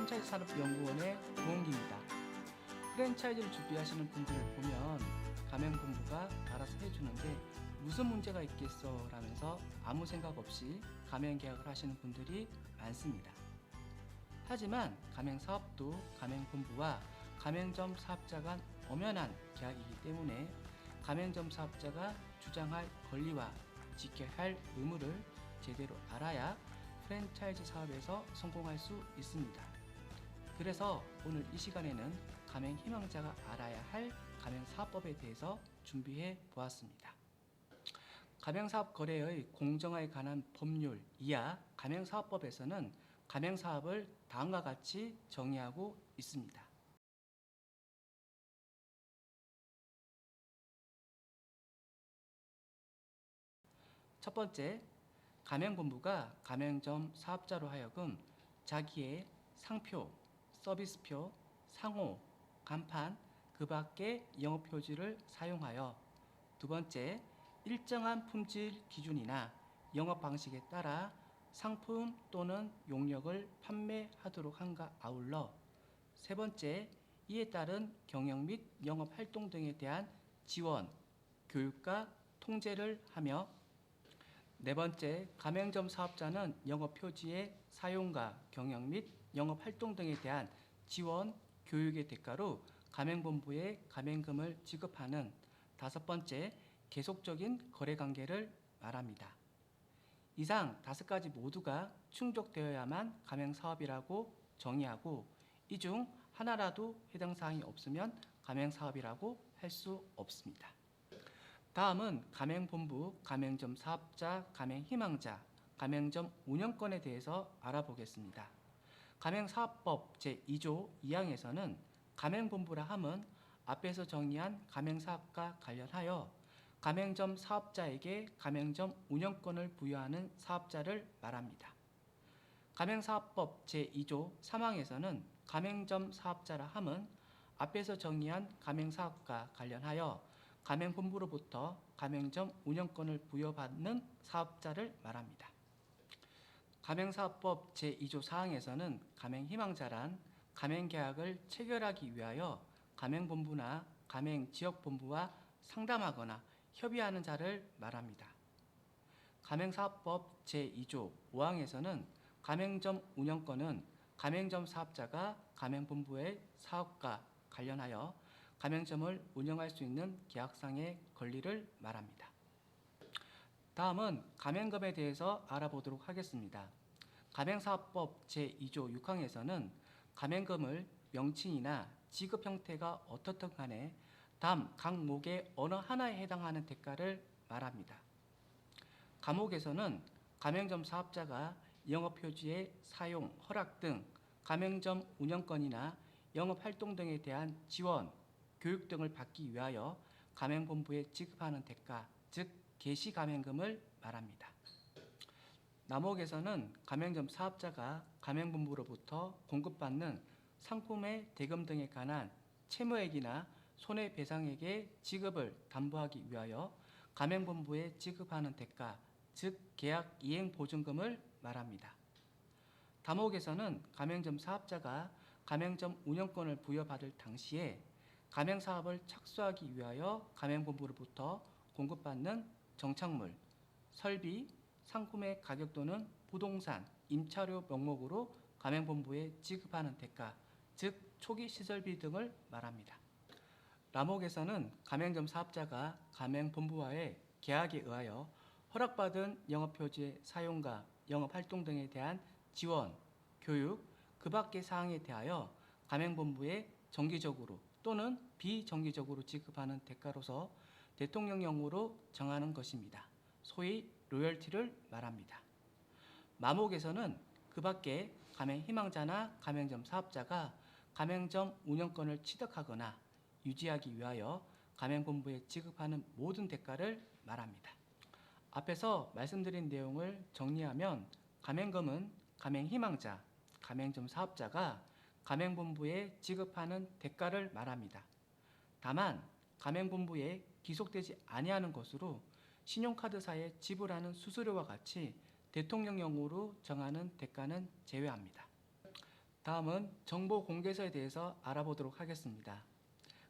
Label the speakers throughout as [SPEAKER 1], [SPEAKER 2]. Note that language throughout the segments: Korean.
[SPEAKER 1] 프랜차이즈 산업연구원의 고은기입니다. 프랜차이즈를 준비하시는 분들을 보면 가맹 본부가 알아서 해주는데 무슨 문제가 있겠어 라면서 아무 생각 없이 가맹 계약을 하시는 분들이 많습니다. 하지만 가맹 사업도 가맹 본부와 가맹점 사업자 간 엄연한 계약이기 때문에 가맹점 사업자가 주장할 권리와 지켜야 할 의무를 제대로 알아야 프랜차이즈 사업에서 성공할 수 있습니다. 그래서 오늘 이 시간에는 가맹 희망자가 알아야 할 가맹 사업법에 대해서 준비해 보았습니다. 가맹사업 거래의 공정화에 관한 법률 이하 가맹사업법에서는 가맹사업을 다음과 같이 정의하고 있습니다. 첫 번째, 가맹본부가 가맹점 사업자로 하여금 자기의 상표, 서비스표, 상호, 간판, 그 밖의 영업 표지를 사용하여 두 번째, 일정한 품질 기준이나 영업 방식에 따라 상품 또는 용역을 판매하도록 한가 아울러 세 번째, 이에 따른 경영 및 영업 활동 등에 대한 지원, 교육과 통제를 하며 네 번째, 가맹점 사업자는 영업 표지의 사용과 경영 및 영업 활동 등에 대한 지원, 교육의 대가로 가맹본부에 가맹금을 지급하는 다섯 번째, 계속적인 거래 관계를 말합니다. 이상 다섯 가지 모두가 충족되어야만 가맹 사업이라고 정의하고 이 중 하나라도 해당 사항이 없으면 가맹 사업이라고 할 수 없습니다. 다음은 가맹본부, 가맹점 사업자, 가맹 희망자, 가맹점 운영권에 대해서 알아보겠습니다. 가맹사업법 제2조 2항에서는 가맹본부라 함은 앞에서 정의한 가맹사업과 관련하여 가맹점 사업자에게 가맹점 운영권을 부여하는 사업자를 말합니다. 가맹사업법 제2조 3항에서는 가맹점 사업자라 함은 앞에서 정의한 가맹사업과 관련하여 가맹본부로부터 가맹점 운영권을 부여받는 사업자를 말합니다. 가맹사업법 제2조 4항에서는 가맹희망자란 가맹계약을 체결하기 위하여 가맹본부나 가맹지역본부와 상담하거나 협의하는 자를 말합니다. 가맹사업법 제2조 5항에서는 가맹점 운영권은 가맹점 사업자가 가맹본부의 사업과 관련하여 가맹점을 운영할 수 있는 계약상의 권리를 말합니다. 다음은 가맹금에 대해서 알아보도록 하겠습니다. 가맹사업법 제2조 6항에서는 가맹금을 명칭이나 지급 형태가 어떻든 간에 다음 각 목의 어느 하나에 해당하는 대가를 말합니다. 감옥에서는 가맹점 사업자가 영업표지의 사용, 허락 등 가맹점 운영권이나 영업활동 등에 대한 지원, 교육 등을 받기 위하여 가맹본부에 지급하는 대가, 즉 개시가맹금을 말합니다. 남옥에서는 가맹점 사업자가 가맹본부로부터 공급받는 상품의 대금 등에 관한 채무액이나 손해배상액의 지급을 담보하기 위하여 가맹본부에 지급하는 대가, 즉 계약 이행 보증금을 말합니다. 담옥에서는 가맹점 사업자가 가맹점 운영권을 부여받을 당시에 가맹 사업을 착수하기 위하여 가맹본부로부터 공급받는 정착물, 설비, 상품의 가격 또는 부동산, 임차료 명목으로 가맹본부에 지급하는 대가, 즉 초기 시설비 등을 말합니다. 라목에서는 가맹점 사업자가 가맹본부와의 계약에 의하여 허락받은 영업표지의 사용과 영업활동 등에 대한 지원, 교육, 그 밖의 사항에 대하여 가맹본부에 정기적으로 또는 비정기적으로 지급하는 대가로서 대통령령으로 정하는 것입니다. 소위 로열티를 말합니다. 마목에서는 그 밖에 가맹 희망자나 가맹점 사업자가 가맹점 운영권을 취득하거나 유지하기 위하여 가맹본부에 지급하는 모든 대가를 말합니다. 앞에서 말씀드린 내용을 정리하면 가맹금은 가맹 희망자, 가맹점 사업자가 가맹본부에 지급하는 대가를 말합니다. 다만 가맹본부에 기속되지 아니하는 것으로 신용카드사에 지불하는 수수료와 같이 대통령령으로 정하는 대가는 제외합니다. 다음은 정보 공개서에 대해서 알아보도록 하겠습니다.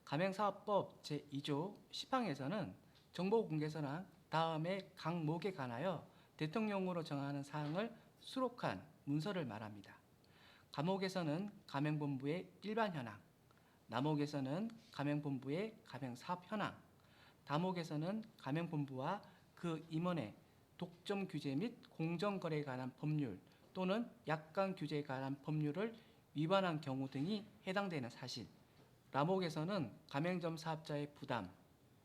[SPEAKER 1] 가맹사업법 제2조 10항에서는 정보 공개서란 다음의 강목에 관하여 대통령으로 정하는 사항을 수록한 문서를 말합니다. 감옥에서는 가맹본부의 일반 현황, 남옥에서는 가맹본부의 가맹사업 현황, 다목에서는 가맹본부와 그 임원의 독점 규제 및 공정 거래에 관한 법률 또는 약관 규제에 관한 법률을 위반한 경우 등이 해당되는 사실, 라목에서는 가맹점 사업자의 부담,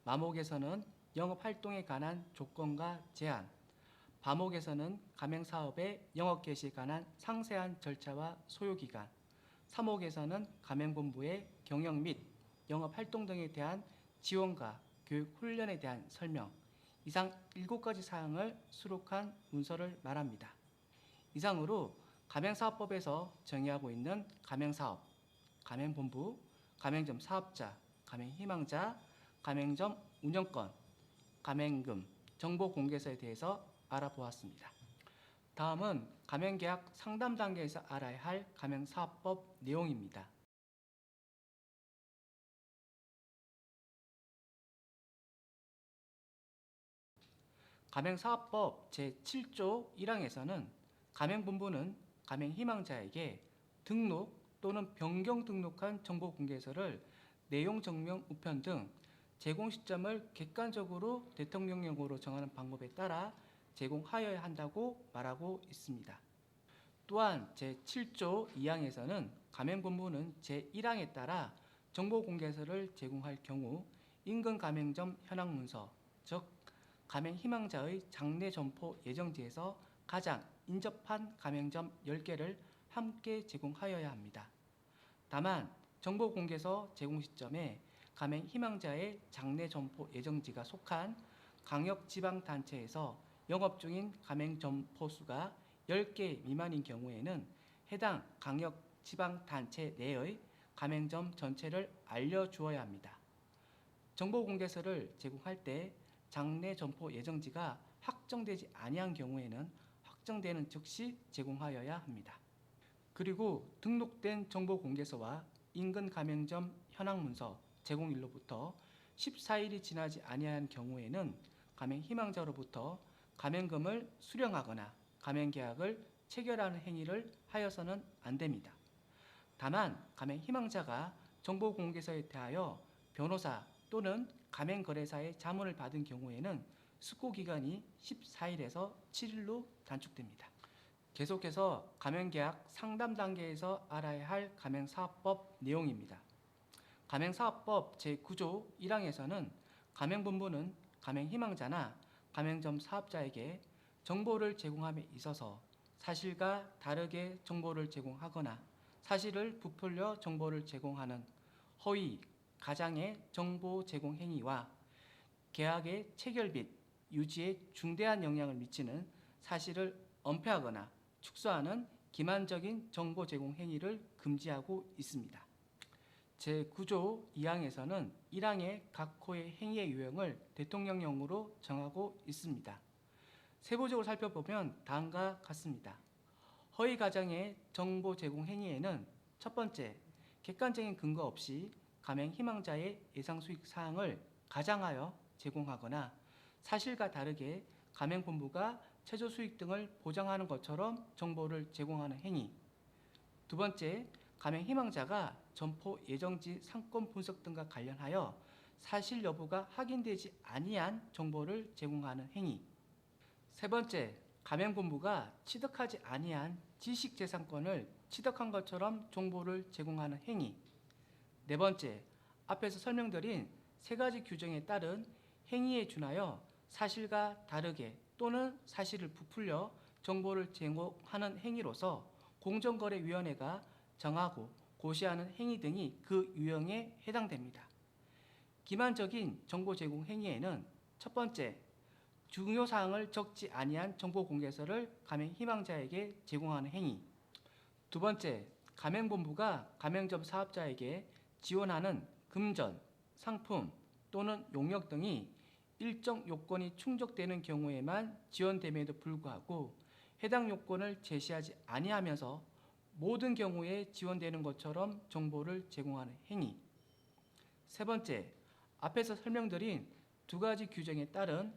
[SPEAKER 1] 마목에서는 영업 활동에 관한 조건과 제한, 바목에서는 가맹 사업의 영업 개시에 관한 상세한 절차와 소요 기간, 사목에서는 가맹본부의 경영 및 영업 활동 등에 대한 지원과 교육 훈련에 대한 설명, 이상 7가지 사항을 수록한 문서를 말합니다. 이상으로 가맹사업법에서 정의하고 있는 가맹사업, 가맹본부, 가맹점 사업자, 가맹희망자, 가맹점 운영권, 가맹금, 정보 공개서에 대해서 알아보았습니다. 다음은 가맹계약 상담 단계에서 알아야 할 가맹사업법 내용입니다. 가맹사업법 제7조 1항에서는 가맹본부는 가맹희망자에게 등록 또는 변경 등록한 정보 공개서를 내용 증명 우편 등 제공 시점을 객관적으로 대통령령으로 정하는 방법에 따라 제공하여야 한다고 말하고 있습니다. 또한 제7조 2항에서는 가맹본부는 제1항에 따라 정보 공개서를 제공할 경우 인근 가맹점 현황 문서, 즉 가맹 희망자의 장내 점포 예정지에서 가장 인접한 가맹점 10개를 함께 제공하여야 합니다. 다만 정보 공개서 제공 시점에 가맹 희망자의 장내 점포 예정지가 속한 강역 지방 단체에서 영업 중인 가맹 점포 수가 10개 미만인 경우에는 해당 강역 지방 단체 내의 가맹점 전체를 알려 주어야 합니다. 정보 공개서를 제공할 때 장내 점포 예정지가 확정되지 아니한 경우에는 확정되는 즉시 제공하여야 합니다. 그리고 등록된 정보 공개서와 인근 가맹점 현황 문서 제공일로부터 14일이 지나지 아니한 경우에는 가맹 희망자로부터 가맹금을 수령하거나 가맹 계약을 체결하는 행위를 하여서는 안 됩니다. 다만 가맹 희망자가 정보 공개서에 대하여 변호사 또는 가맹 거래사의 자문을 받은 경우에는 숙고 기간이 14일에서 7일로 단축됩니다. 계속해서 가맹계약 상담 단계에서 알아야 할 가맹사업법 내용입니다. 가맹사업법 제9조 1항에서는 가맹본부는 가맹희망자나 가맹점 사업자에게 정보를 제공함에 있어서 사실과 다르게 정보를 제공하거나 사실을 부풀려 정보를 제공하는 허위, 가장의 정보 제공 행위와 계약의 체결 및 유지에 중대한 영향을 미치는 사실을 은폐하거나 축소하는 기만적인 정보 제공 행위를 금지하고 있습니다. 제9조 2항에서는 1항의 각 호의 행위의 유형을 대통령령으로 정하고 있습니다. 세부적으로 살펴보면 다음과 같습니다. 허위 가장의 정보 제공 행위에는 첫 번째, 객관적인 근거 없이 가맹 희망자의 예상 수익 사항을 가장하여 제공하거나 사실과 다르게 가맹본부가 최저 수익 등을 보장하는 것처럼 정보를 제공하는 행위. 두 번째, 가맹 희망자가 점포 예정지 상권 분석 등과 관련하여 사실 여부가 확인되지 아니한 정보를 제공하는 행위. 세 번째, 가맹본부가 취득하지 아니한 지식재산권을 취득한 것처럼 정보를 제공하는 행위. 네 번째, 앞에서 설명드린 세 가지 규정에 따른 행위에 준하여 사실과 다르게 또는 사실을 부풀려 정보를 제공하는 행위로서 공정거래위원회가 정하고 고시하는 행위 등이 그 유형에 해당됩니다. 기만적인 정보 제공 행위에는 첫 번째, 중요 사항을 적지 아니한 정보 공개서를 가맹 희망자에게 제공하는 행위. 두 번째, 가맹본부가 가맹점 사업자에게 지원하는 금전, 상품 또는 용역 등이 일정 요건이 충족되는 경우에만 지원됨에도 불구하고 해당 요건을 제시하지 아니하면서 모든 경우에 지원되는 것처럼 정보를 제공하는 행위. 세 번째, 앞에서 설명드린 두 가지 규정에 따른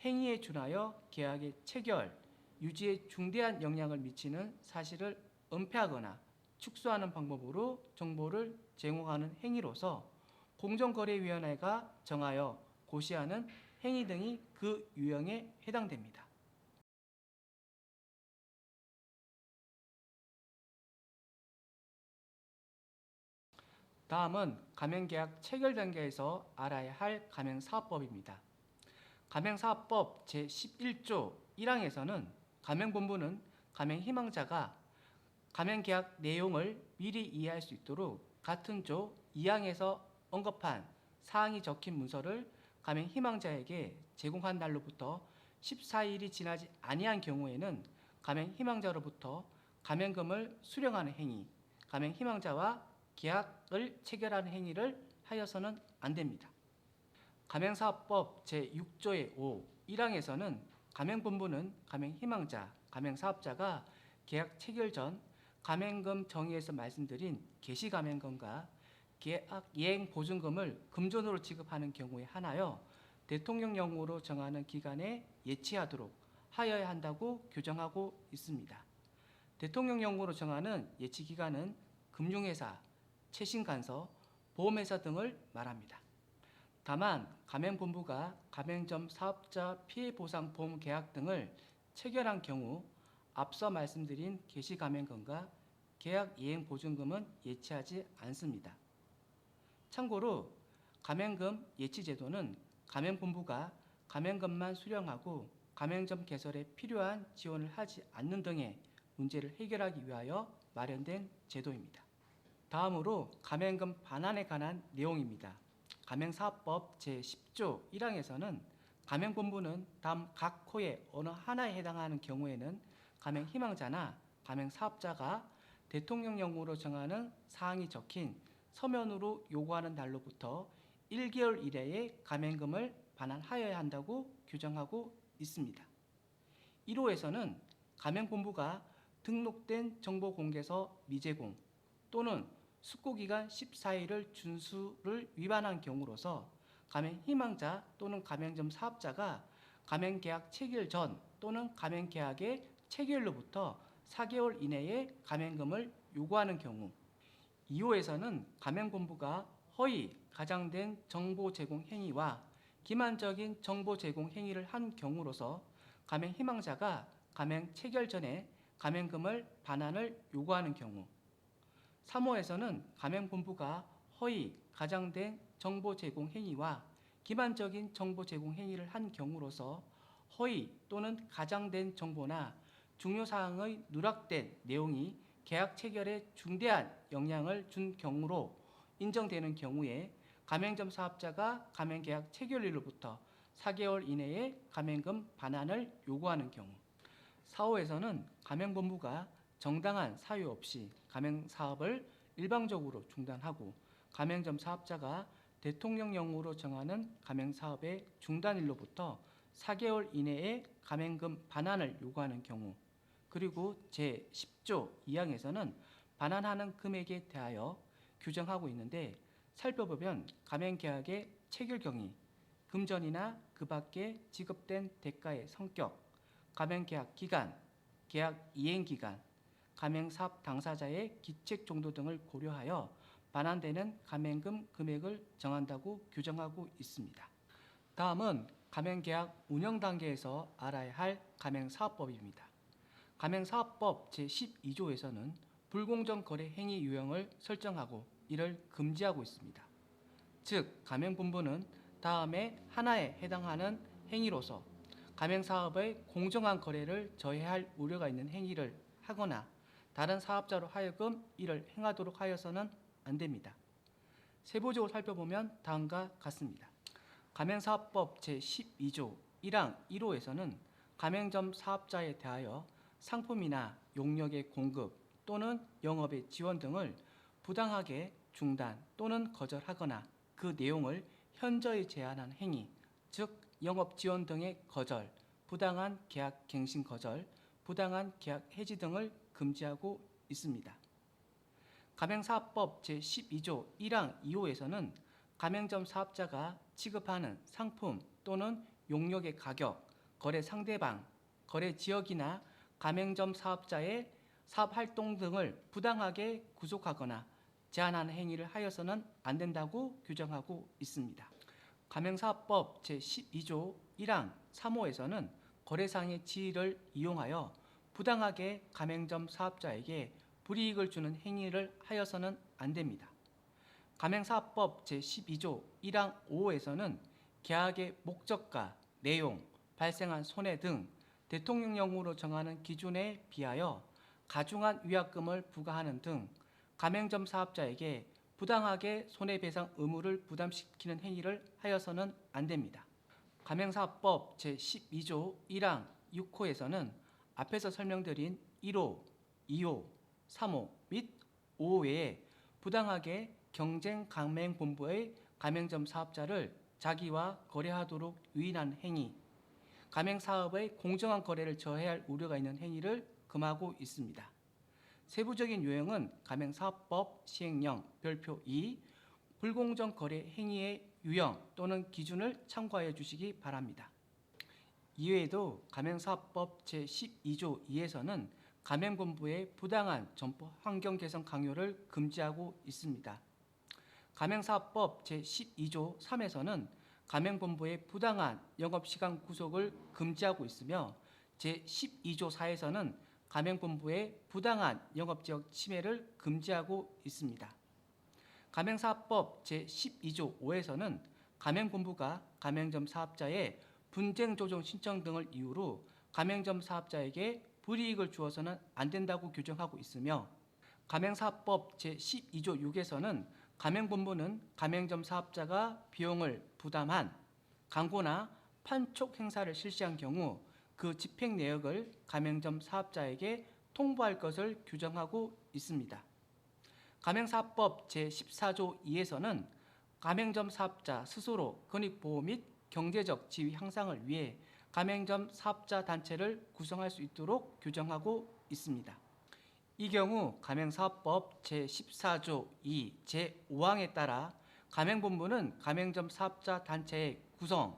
[SPEAKER 1] 행위에 준하여 계약의 체결, 유지에 중대한 영향을 미치는 사실을 은폐하거나 축소하는 방법으로 정보를 제공하는 행위로서 공정거래위원회가 정하여 고시하는 행위 등이 그 유형에 해당됩니다. 다음은 가맹계약 체결 단계에서 알아야 할 가맹사업법입니다. 가맹사업법 제11조 1항에서는 가맹본부는 가맹희망자가 가맹 계약 내용을 미리 이해할 수 있도록 같은 조 2항에서 언급한 사항이 적힌 문서를 가맹 희망자에게 제공한 날로부터 14일이 지나지 아니한 경우에는 가맹 희망자로부터 가맹금을 수령하는 행위, 가맹 희망자와 계약을 체결하는 행위를 하여서는 안 됩니다. 가맹사업법 제6조의 5 1항에서는 가맹본부는 가맹희망자, 가맹사업자가 계약 체결 전 가맹금 정의에서 말씀드린 개시가맹금과 계약 이행 보증금을 금전으로 지급하는 경우에 하나여 대통령령으로 정하는 기간에 예치하도록 하여야 한다고 규정하고 있습니다. 대통령령으로 정하는 예치 기간은 금융회사, 최신간서, 보험회사 등을 말합니다. 다만 가맹본부가 가맹점 사업자 피해보상보험 계약 등을 체결한 경우 앞서 말씀드린 개시가맹금과 계약 이행 보증금은 예치하지 않습니다. 참고로 가맹금 예치 제도는 가맹본부가 가맹금만 수령하고 가맹점 개설에 필요한 지원을 하지 않는 등의 문제를 해결하기 위하여 마련된 제도입니다. 다음으로 가맹금 반환에 관한 내용입니다. 가맹사업법 제10조 1항에서는 가맹본부는 다음 각 호의 어느 하나에 해당하는 경우에는 가맹 희망자나 가맹 사업자가 대통령령으로 정하는 사항이 적힌 서면으로 요구하는 날로부터 1개월 이내에 가맹금을 반환하여야 한다고 규정하고 있습니다. 1호에서는 가맹본부가 등록된 정보공개서 미제공 또는 숙고기간 14일을 준수를 위반한 경우로서 가맹 희망자 또는 가맹점 사업자가 가맹계약 체결 전 또는 가맹계약의 체결로부터 4개월 이내에 가맹금을 요구하는 경우 2호에서는 가맹본부가 허위, 가장된 정보 제공 행위와 기만적인 정보 제공 행위를 한 경우로서 가맹 희망자가 가맹 체결 전에 가맹금을 반환을 요구하는 경우 3호에서는 가맹본부가 허위, 가장된 정보 제공 행위와 기반적인 정보 제공 행위를 한 경우로서 허위 또는 가장된 정보나 중요 사항의 누락된 내용이 계약 체결에 중대한 영향을 준 경우로 인정되는 경우에 가맹점 사업자가 가맹 계약 체결일로부터 4개월 이내에 가맹금 반환을 요구하는 경우. 4호에서는 가맹본부가 정당한 사유 없이 가맹 사업을 일방적으로 중단하고 가맹점 사업자가 대통령령으로 정하는 가맹 사업의 중단일로부터 4개월 이내에 가맹금 반환을 요구하는 경우 그리고 제10조 2항에서는 반환하는 금액에 대하여 규정하고 있는데 살펴보면 가맹 계약의 체결 경위, 금전이나 그 밖에 지급된 대가의 성격, 가맹 계약 기간, 계약 이행 기간, 가맹사업 당사자의 기책 정도 등을 고려하여 반환되는 가맹금 금액을 정한다고 규정하고 있습니다. 다음은 가맹계약 운영 단계에서 알아야 할 가맹사업법입니다. 가맹사업법 제12조에서는 불공정 거래 행위 유형을 설정하고 이를 금지하고 있습니다. 즉 가맹본부는 다음에 하나에 해당하는 행위로서 가맹사업의 공정한 거래를 저해할 우려가 있는 행위를 하거나 다른 사업자로 하여금 이를 행하도록 하여서는 안 됩니다. 세부적으로 살펴보면 다음과 같습니다. 가맹사업법 제12조 1항 1호에서는 가맹점 사업자에 대하여 상품이나 용역의 공급 또는 영업의 지원 등을 부당하게 중단 또는 거절하거나 그 내용을 현저히 제한한 행위, 즉 영업 지원 등의 거절, 부당한 계약 갱신 거절, 부당한 계약 해지 등을 금지하고 있습니다. 가맹사업법 제12조 1항 2호에서는 가맹점 사업자가 취급하는 상품 또는 용역의 가격, 거래 상대방, 거래 지역이나 가맹점 사업자의 사업 활동 등을 부당하게 구속하거나 제한하는 행위를 하여서는 안 된다고 규정하고 있습니다. 가맹사업법 제12조 1항 3호에서는 거래상의 지위를 이용하여 부당하게 가맹점 사업자에게 불이익을 주는 행위를 하여서는 안 됩니다. 가맹사업법 제12조 1항 5호에서는 계약의 목적과 내용, 발생한 손해 등 대통령령으로 정하는 기준에 비하여 가중한 위약금을 부과하는 등 가맹점 사업자에게 부당하게 손해배상 의무를 부담시키는 행위를 하여서는 안 됩니다. 가맹사업법 제12조 1항 6호에서는 앞에서 설명드린 1호, 2호, 3호 및 5호 외에 부당하게 경쟁 가맹본부의 가맹점 사업자를 자기와 거래하도록 유인한 행위, 가맹사업의 공정한 거래를 저해할 우려가 있는 행위를 금하고 있습니다. 세부적인 요형은 가맹사업법 시행령 별표 2 불공정 거래 행위의 유형 또는 기준을 참고하여 주시기 바랍니다. 이외에도 가맹사업법 제12조 2에서는 가맹본부의 부당한 점포 환경 개선 강요를 금지하고 있습니다. 가맹사업법 제12조 3에서는 가맹본부의 부당한 영업시간 구속을 금지하고 있으며 제12조 4에서는 가맹본부의 부당한 영업지역 침해를 금지하고 있습니다. 가맹사업법 제12조 5에서는 가맹본부가 가맹점 사업자의 분쟁 조정 신청 등을 이유로 가맹점 사업자에게 불이익을 주어서는 안 된다고 규정하고 있으며 가맹사업법 제12조 6에서는 가맹본부는 가맹점 사업자가 비용을 부담한 광고나 판촉 행사를 실시한 경우 그 집행 내역을 가맹점 사업자에게 통보할 것을 규정하고 있습니다. 가맹사업법 제14조 2에서는 가맹점 사업자 스스로 권익보호 및 경제적 지위 향상을 위해 가맹점 사업자 단체를 구성할 수 있도록 규정하고 있습니다. 이 경우 가맹사업법 제14조 2 제5항에 따라 가맹본부는 가맹점 사업자 단체의 구성,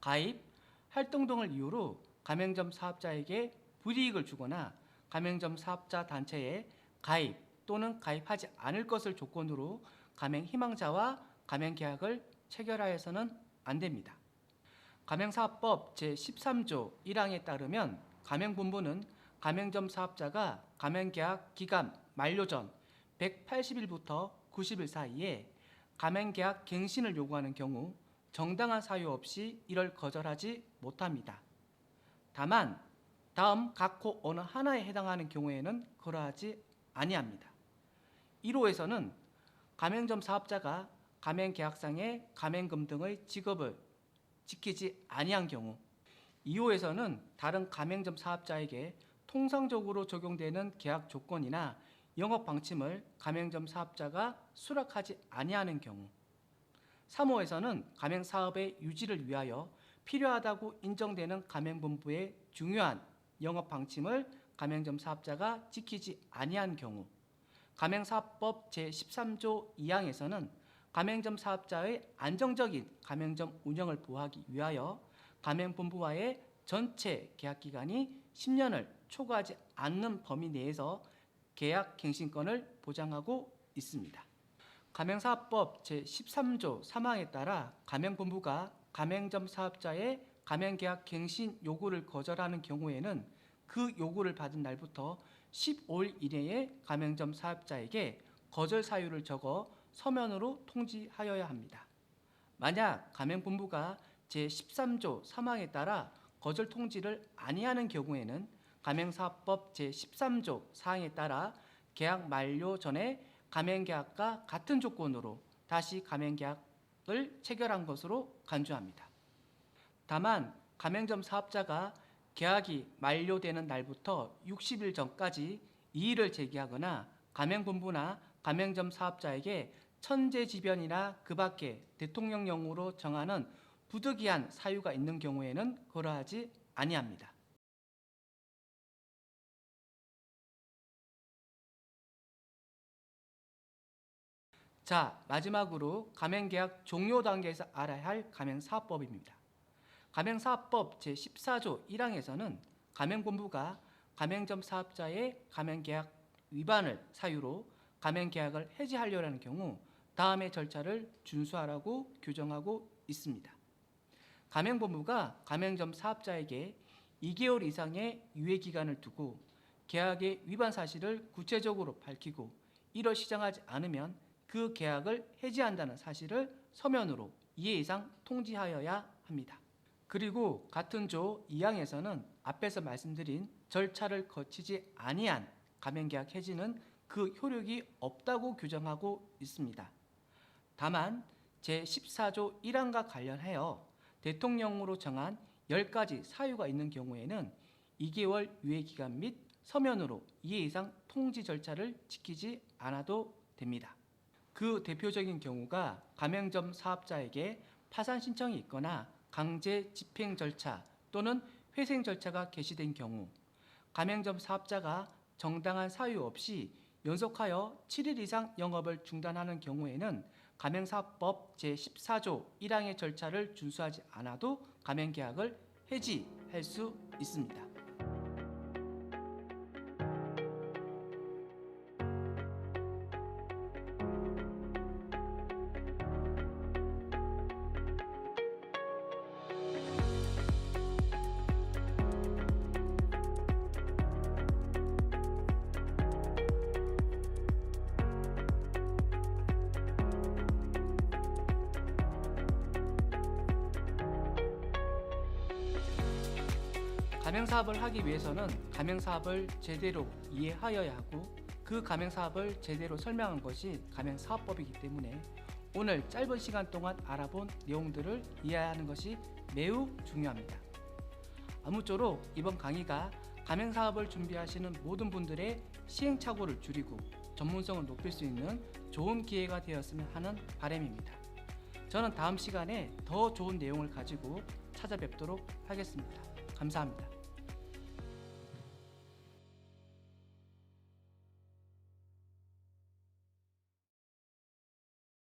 [SPEAKER 1] 가입, 활동 등을 이유로 가맹점 사업자에게 불이익을 주거나 가맹점 사업자 단체에 가입 또는 가입하지 않을 것을 조건으로 가맹 희망자와 가맹 계약을 체결하여서는 안 됩니다. 가맹사업법 제13조 1항에 따르면 가맹본부는 가맹점 사업자가 가맹계약 기간 만료 전 180일부터 90일 사이에 가맹계약 갱신을 요구하는 경우 정당한 사유 없이 이를 거절하지 못합니다. 다만 다음 각호 어느 하나에 해당하는 경우에는 그러하지 아니합니다. 1호에서는 가맹점 사업자가 가맹계약상의 가맹금 등의 지급을 지키지 아니한 경우 2호에서는 다른 가맹점 사업자에게 통상적으로 적용되는 계약 조건이나 영업 방침을 가맹점 사업자가 수락하지 아니하는 경우 3호에서는 가맹 사업의 유지를 위하여 필요하다고 인정되는 가맹본부의 중요한 영업 방침을 가맹점 사업자가 지키지 아니한 경우 가맹사업법 제13조 2항에서는 가맹점 사업자의 안정적인 가맹점 운영을 보호하기 위하여 가맹본부와의 전체 계약 기간이 10년을 초과하지 않는 범위 내에서 계약 갱신권을 보장하고 있습니다. 가맹사업법 제13조 3항에 따라 가맹본부가 가맹점 사업자의 가맹계약 갱신 요구를 거절하는 경우에는 그 요구를 받은 날부터 15일 이내에 가맹점 사업자에게 거절 사유를 적어 서면으로 통지하여야 합니다. 만약 가맹본부가 제13조 3항에 따라 거절 통지를 아니하는 경우에는 가맹사업법 제13조 사항에 따라 계약 만료 전에 가맹계약과 같은 조건으로 다시 가맹계약을 체결한 것으로 간주합니다. 다만 가맹점 사업자가 계약이 만료되는 날부터 60일 전까지 이의를 제기하거나 가맹본부나 가맹점 사업자에게 천재지변이나 그 밖에 대통령령으로 정하는 부득이한 사유가 있는 경우에는 그러하지 아니합니다. 자, 마지막으로 가맹계약 종료 단계에서 알아야 할 가맹사업법입니다. 가맹사업법 제14조 1항에서는 가맹본부가 가맹점 사업자의 가맹계약 위반을 사유로 가맹계약을 해지하려는 경우 다음의 절차를 준수하라고 규정하고 있습니다. 가맹본부가 가맹점 사업자에게 2개월 이상의 유예 기간을 두고 계약의 위반 사실을 구체적으로 밝히고 이를 시정하지 않으면 그 계약을 해지한다는 사실을 서면으로 2회 이상 통지하여야 합니다. 그리고 같은 조 2항에서는 앞에서 말씀드린 절차를 거치지 아니한 가맹계약 해지는 그 효력이 없다고 규정하고 있습니다. 다만 제14조 1항과 관련하여 대통령으로 정한 10가지 사유가 있는 경우에는 2개월 유예 기간 및 서면으로 2회 이상 통지 절차를 지키지 않아도 됩니다. 그 대표적인 경우가 가맹점 사업자에게 파산 신청이 있거나 강제 집행 절차 또는 회생 절차가 개시된 경우 가맹점 사업자가 정당한 사유 없이 연속하여 7일 이상 영업을 중단하는 경우에는 가맹사업법 제14조 1항의 절차를 준수하지 않아도 가맹계약을 해지할 수 있습니다. 가맹사업을 하기 위해서는 가맹사업을 제대로 이해하여야 하고 그 가맹사업을 제대로 설명한 것이 가맹사업법이기 때문에 오늘 짧은 시간 동안 알아본 내용들을 이해하는 것이 매우 중요합니다. 아무쪼록 이번 강의가 가맹사업을 준비하시는 모든 분들의 시행착오를 줄이고 전문성을 높일 수 있는 좋은 기회가 되었으면 하는 바람입니다. 저는 다음 시간에 더 좋은 내용을 가지고 찾아뵙도록 하겠습니다. 감사합니다.